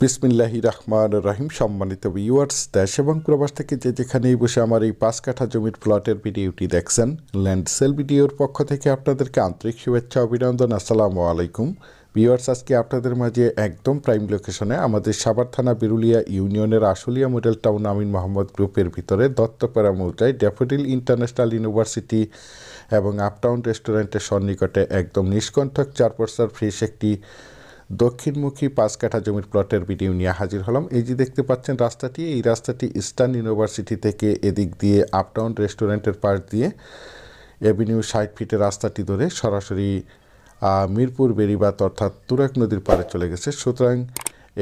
বিসমিল্লাহি রহমান রহিম, সম্মানিত ভিউয়ার্স দেশ এবং প্রবাস থেকে যে যেখানেই বসে আমার এই পাঁচ কাঠা জমির প্লটের ভিডিওটি দেখছেন ল্যান্ড সেল ভিডিওর পক্ষ থেকে আপনাদেরকে আন্তরিক শুভেচ্ছা, অভিনন্দন, আসসালামু আলাইকুম। ভিউয়ার্স আজকে আপনাদের মাঝে একদম প্রাইম লোকেশনে আমাদের সাভার থানা বিরুলিয়া ইউনিয়নের আশুলিয়া মডেল টাউন আমিন মোহাম্মদ গ্রুপের ভিতরে দত্তপাড়া মৌজায় ড্যাফোডিল ইন্টারন্যাশনাল ইউনিভার্সিটি এবং আপটাউন রেস্টুরেন্টের সন্নিকটে একদম নিষ্কণ্ঠক চার ফ্রিস একটি দক্ষিণমুখী পাঁচ কাঠা জমির প্লটের ভিডিও নিয়ে হাজির হলাম। এই যে দেখতে পাচ্ছেন রাস্তাটি, এই রাস্তাটি ইস্টার্ন ইউনিভার্সিটি থেকে এদিক দিয়ে আপটাউন রেস্টুরেন্টের পাশ দিয়ে অ্যাভিনিউ ষাট ফিটের রাস্তাটি ধরে সরাসরি মিরপুর বেরিবাত অর্থাৎ তুরাক নদীর পাড়ে চলে গেছে। সুতরাং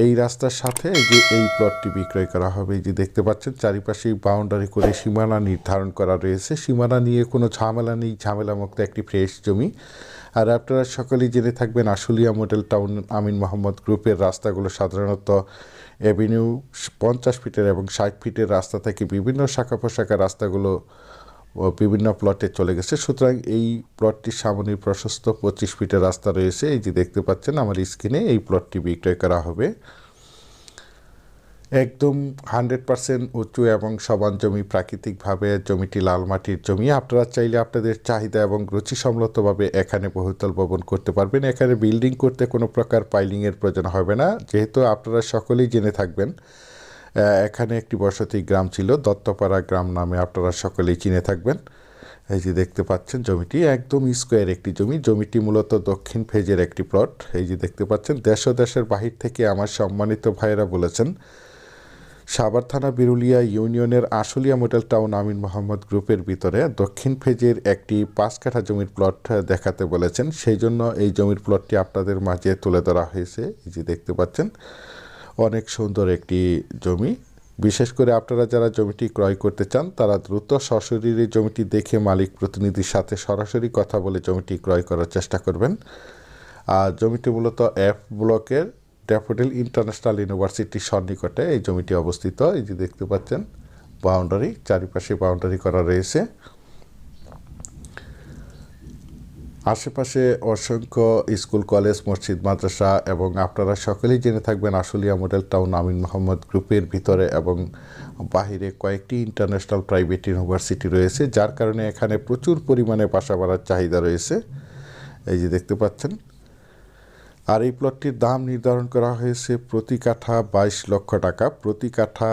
এই রাস্তার সাথে এই যে এই প্লটটি বিক্রয় করা হবে যে দেখতে পাচ্ছেন চারিপাশে বাউন্ডারি করে সীমানা নির্ধারণ করা রয়েছে। সীমানা নিয়ে কোনো ঝামেলা নেই, ঝামেলামুক্ত একটি ফ্রেশ জমি। আর আপনারা সকলেই জেনে থাকবেন, আশুলিয়া মডেল টাউন আমিন মোহাম্মদ গ্রুপের রাস্তাগুলো সাধারণত এভিনিউ পঞ্চাশ ফিটের এবং ষাট ফিটের রাস্তা থেকে বিভিন্ন শাখা প্রশাখা রাস্তাগুলো বিভিন্ন প্লটে চলে গেছে। সুতরাং এই প্লটটির সামনে প্রশস্ত পঁচিশ ফিটের রাস্তা রয়েছে। এই যে দেখতে পাচ্ছেন আমার স্ক্রিনে এই প্লটটি বিক্রয় করা হবে। একদম হান্ড্রেড পার্সেন্ট উঁচু এবং সমান জমি, প্রাকৃতিকভাবে জমিটি লাল মাটির জমি। আপনারা চাইলে আপনাদের চাহিদা এবং রুচিসম্মতভাবে এখানে বহুতল ভবন করতে পারবেন। এখানে বিল্ডিং করতে কোনো প্রকার পাইলিংয়ের প্রয়োজন হবে না। যেহেতু আপনারা সকলেই জেনে থাকবেন এখানে একটি বসতি গ্রাম ছিল, দত্তপাড়া গ্রাম নামে আপনারা সকলেই চিনে থাকবেন। এই যে দেখতে পাচ্ছেন জমিটি, একদম স্কোয়ার একটি জমি। জমিটি মূলত দক্ষিণ ফেজের একটি প্লট। এই যে দেখতে পাচ্ছেন, দেশ ও দেশের বাহির থেকে আমার সম্মানিত ভাইয়েরা বলেছেন, সাভার থানা বিরুলিয়া ইউনিয়নের আশুলিয়া মডেল টাউন আমিন মোহাম্মদ গ্রুপের ভিতরে দক্ষিণ ফেজের একটি পাঁচ কাঠা জমির প্লট দেখাতে বলেছেন। সেই জন্য এই জমির প্লটটি আপনাদের মাঝে তুলে ধরা হয়েছে। এই যে দেখতে পাচ্ছেন অনেক সুন্দর একটি জমি। বিশেষ করে আপনারা যারা জমিটি ক্রয় করতে চান, তারা দ্রুত সশরীরে জমিটি দেখে মালিক প্রতিনিধির সাথে সরাসরি কথা বলে জমিটি ক্রয় করার চেষ্টা করবেন। আর জমিটি মূলত এফ ব্লকের ড্যাফোডিল ইন্টারন্যাশনাল ইউনিভার্সিটির সন্নিকটে এই জমিটি অবস্থিত। এই যে দেখতে পাচ্ছেন বাউন্ডারি চারিপাশে বাউন্ডারি করা রয়েছে। আশেপাশে অসংখ্য স্কুল, কলেজ, মসজিদ, মাদ্রাসা এবং আপনারা সকলেই জেনে থাকবেন আশুলিয়া মডেল টাউন আমিন মোহাম্মদ গ্রুপের ভিতরে এবং বাহিরে কয়েকটি ইন্টারন্যাশনাল প্রাইভেট ইউনিভার্সিটি রয়েছে, যার কারণে এখানে প্রচুর পরিমাণে বাসা বাড়ার চাহিদা রয়েছে। এই যে দেখতে পাচ্ছেন, আর এই প্লটটির দাম নির্ধারণ করা হয়েছে প্রতি কাঠা বাইশ লক্ষ টাকা। প্রতি কাঠা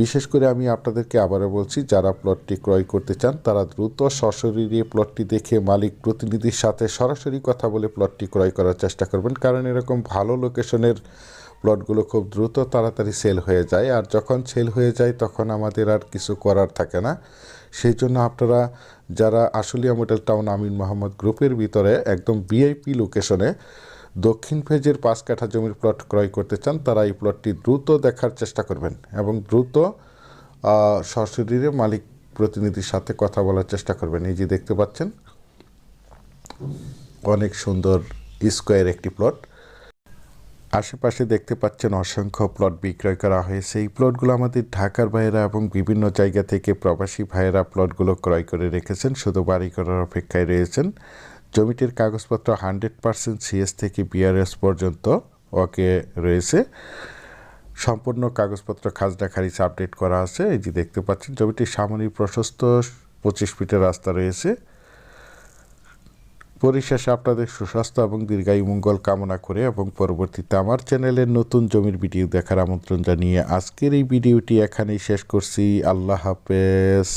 বিশেষ করে আমি আপনাদেরকে আবারও বলছি, যারা প্লটটি ক্রয় করতে চান, তারা দ্রুত সশরীরে প্লটটি দেখে মালিক প্রতিনিধির সাথে সরাসরি কথা বলে প্লটটি ক্রয় করার চেষ্টা করবেন। কারণ এরকম ভালো লোকেশনের প্লটগুলো খুব দ্রুত তাড়াতাড়ি সেল হয়ে যায়, আর যখন সেল হয়ে যায় তখন আমাদের আর কিছু করার থাকে না। সেই জন্য আপনারা যারা আশুলিয়া মডেল টাউন আমিন মোহাম্মদ গ্রুপের ভিতরে একদম ভিআইপি লোকেশনে দক্ষিণ ফেজের পাঁচ কাঠা জমির প্লট ক্রয় করতে চান, তারা এই প্লটটি দ্রুত দেখার চেষ্টা করবেন এবং দ্রুত সশরীরে মালিক প্রতিনিধির সাথে কথা বলার চেষ্টা করবেন। এই যে দেখতে পাচ্ছেন, অনেক সুন্দর স্কোয়ার একটি প্লট। আশেপাশে দেখতে পাচ্ছেন অসংখ্য প্লট বিক্রয় করা হয়েছে। এই প্লটগুলো আমাদের ঢাকার ভাইয়েরা এবং বিভিন্ন জায়গা থেকে প্রবাসী ভাইয়েরা প্লটগুলো ক্রয় করে রেখেছেন, শুধু বাড়ি করার অপেক্ষায় রয়েছেন। জমিটির কাগজপত্র হান্ড্রেড পার্সেন্ট সিএস থেকে বিআরএস পর্যন্ত ওকে রয়েছে। সম্পূর্ণ কাগজপত্র খাজনা খারিজ আপডেট করা আছে। এই যে দেখতে পাচ্ছেন জমিটির সামনে প্রশস্ত, পঁচিশ ফিটের রাস্তা রয়েছে। পরিশেষে আপনাদের সুস্বাস্থ্য এবং দীর্ঘায়ু মঙ্গল কামনা করে এবং পরবর্তীতে আমার চ্যানেলের নতুন জমির ভিডিও দেখার আমন্ত্রণ জানিয়ে আজকের এই ভিডিওটি এখানেই শেষ করছি। আল্লাহ হাফেজ।